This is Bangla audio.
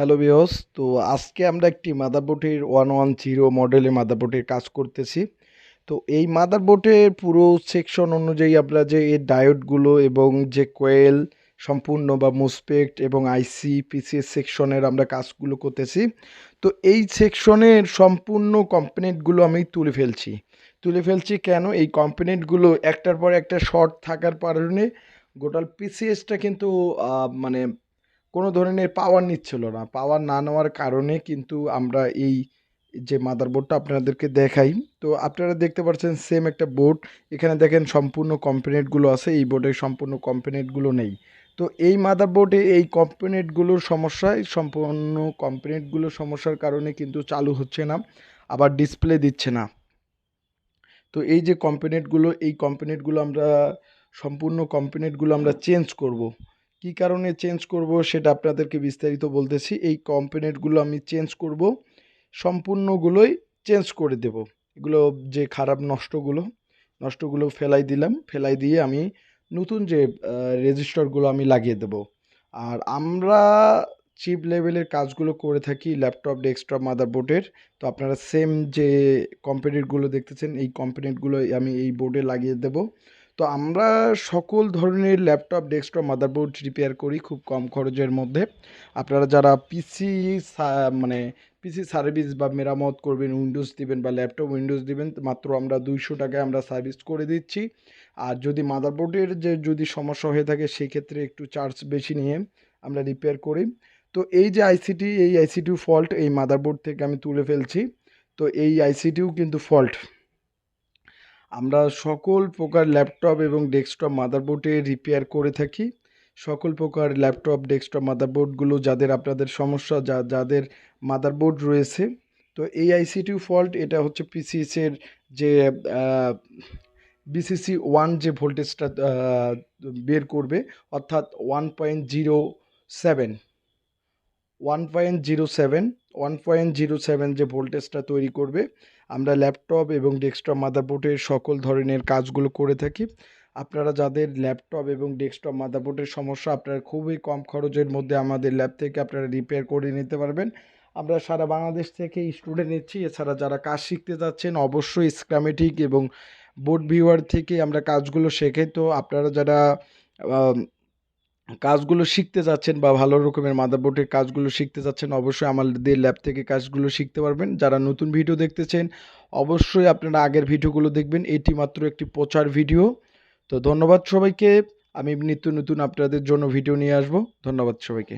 হ্যালো বিয়স তো আজকে আমরা একটি মাদারবোর্ডের ওয়ান ওয়ান জিরো মডেলের মাদারবোর্ডের কাজ করতেছি। তো এই মাদারবোর্ডের পুরো সেকশন অনুযায়ী আমরা যে এর ডায়োডগুলো এবং যে কোয়েল, সম্পূর্ণ বা মুসপেক্ট এবং আইসি পিসিএস সেকশনের আমরা কাজগুলো করতেছি। তো এই সেকশনের সম্পূর্ণ কম্পোনেন্টগুলো আমি তুলে ফেলছি। তুলে ফেলছি কেন? এই কম্পোনেন্টগুলো একটার পর একটা শর্ট থাকার কারণে গোটাল পিসিএসটা কিন্তু মানে কোনো ধরনের পাওয়ার নিচ্ছিল না। পাওয়ার না নেওয়ার কারণে কিন্তু আমরা এই যে মাদারবোর্ডটা আপনাদেরকে দেখাই, তো আপনারা দেখতে পাচ্ছেন সেম একটা বোর্ড এখানে দেখেন সম্পূর্ণ কম্পোনেন্টগুলো আছে, এই বোর্ডে সম্পূর্ণ কম্পোনেন্টগুলো নেই। তো এই মাদারবোর্ডে এই কম্পোনেন্টগুলোর সমস্যায়, সম্পূর্ণ কম্পোনেন্টগুলোর সমস্যার কারণে কিন্তু চালু হচ্ছে না, আবার ডিসপ্লে দিচ্ছে না। তো এই যে কম্পোনেন্টগুলো এই কম্পোনেন্টগুলো আমরা, সম্পূর্ণ কম্পোনেন্টগুলো আমরা চেঞ্জ করব। কী কারণে চেঞ্জ করব সেটা আপনাদেরকে বিস্তারিত বলতেছি। এই কম্পোনেন্টগুলো আমি চেঞ্জ করব, সম্পূর্ণগুলোই চেঞ্জ করে দেব। এগুলো যে খারাপ নষ্টগুলো নষ্টগুলো ফেলাই দিলাম, ফেলাই দিয়ে আমি নতুন যে রেজিস্টারগুলো আমি লাগিয়ে দেব। আর আমরা চিপ লেভেলের কাজগুলো করে থাকি ল্যাপটপ ডেস্কটপ মাদারবোর্ডের তো আপনারা সেম যে কম্পোনেন্টগুলো দেখতেছেন, এই কম্পোনেন্টগুলো আমি এই বোর্ডে লাগিয়ে দেব। তো আমরা সকল ধরনের ল্যাপটপ, ডেস্কটপ, মাদারবোর্ড রিপেয়ার করি খুব কম খরচের মধ্যে। আপনারা যারা পিসি মানে পিসি সার্ভিস বা মেরামত করবেন, উইন্ডোজ দিবেন বা ল্যাপটপ উইন্ডোজ দিবেন, মাত্র আমরা দুইশো টাকায় আমরা সার্ভিস করে দিচ্ছি। আর যদি মাদারবোর্ডের যে, যদি সমস্যা হয়ে থাকে, সেক্ষেত্রে একটু চার্জ বেশি নিয়ে আমরা রিপেয়ার করি। তো এই যে আইসিটি, এই আইসিটিও ফল্ট এই মাদারবোর্ড থেকে আমি তুলে ফেলছি। তো এই আইসিটিও কিন্তু ফল্ট। আমরা সকল প্রকার ল্যাপটপ এবং ডেস্কটপ মাদারবোর্ডে রিপেয়ার করে থাকি। সকল প্রকার ল্যাপটপ, ডেস্কটপ, মাদারবোর্ডগুলো যাদের আপনাদের সমস্যা, যা, যাদের মাদারবোর্ড রয়েছে। তো এই আইসিটিউ ফল্ট এটা হচ্ছে পিসিএসের যে বিসিসি ওয়ান যে ভোল্টেজটা বের করবে, অর্থাৎ one point zero seven one point zero seven one point zero seven যে ভোল্টেজটা তৈরি করবে, আমরা ল্যাপটপ এবং ডেস্কটপ মাদারবোর্ডের সকল ধরনের কাজগুলো করে থাকি। আপনারা যাদের ল্যাপটপ এবং ডেস্কটপ মাদারবোর্ডের সমস্যা, আপনারা খুবই কম খরচের মধ্যে আমাদের ল্যাব থেকে আপনারা রিপেয়ার করে নিতে পারবেন। আমরা সারা বাংলাদেশ থেকে স্টুডেন্ট নিচ্ছি, এছাড়া যারা কাজ শিখতে যাচ্ছেন, অবশ্যই স্ক্রামেটিক এবং বোর্ড ভিউয়ার থেকে আমরা কাজগুলো শেখাই। তো আপনারা যারা কাজগুলো শিখতে যাচ্ছেন বা ভালো রকমের মাদারবোর্ডের কাজগুলো শিখতে যাচ্ছেন, অবশ্যই আমাদের ল্যাব থেকে কাজগুলো শিখতে পারবেন। যারা নতুন ভিডিও দেখতেছেন, অবশ্যই আপনারা আগের ভিডিওগুলো দেখবেন। এটি মাত্র একটি প্রচার ভিডিও। তো ধন্যবাদ সবাইকে। আমি নিত্য নতুন আপনাদের জন্য ভিডিও নিয়ে আসব। ধন্যবাদ সবাইকে।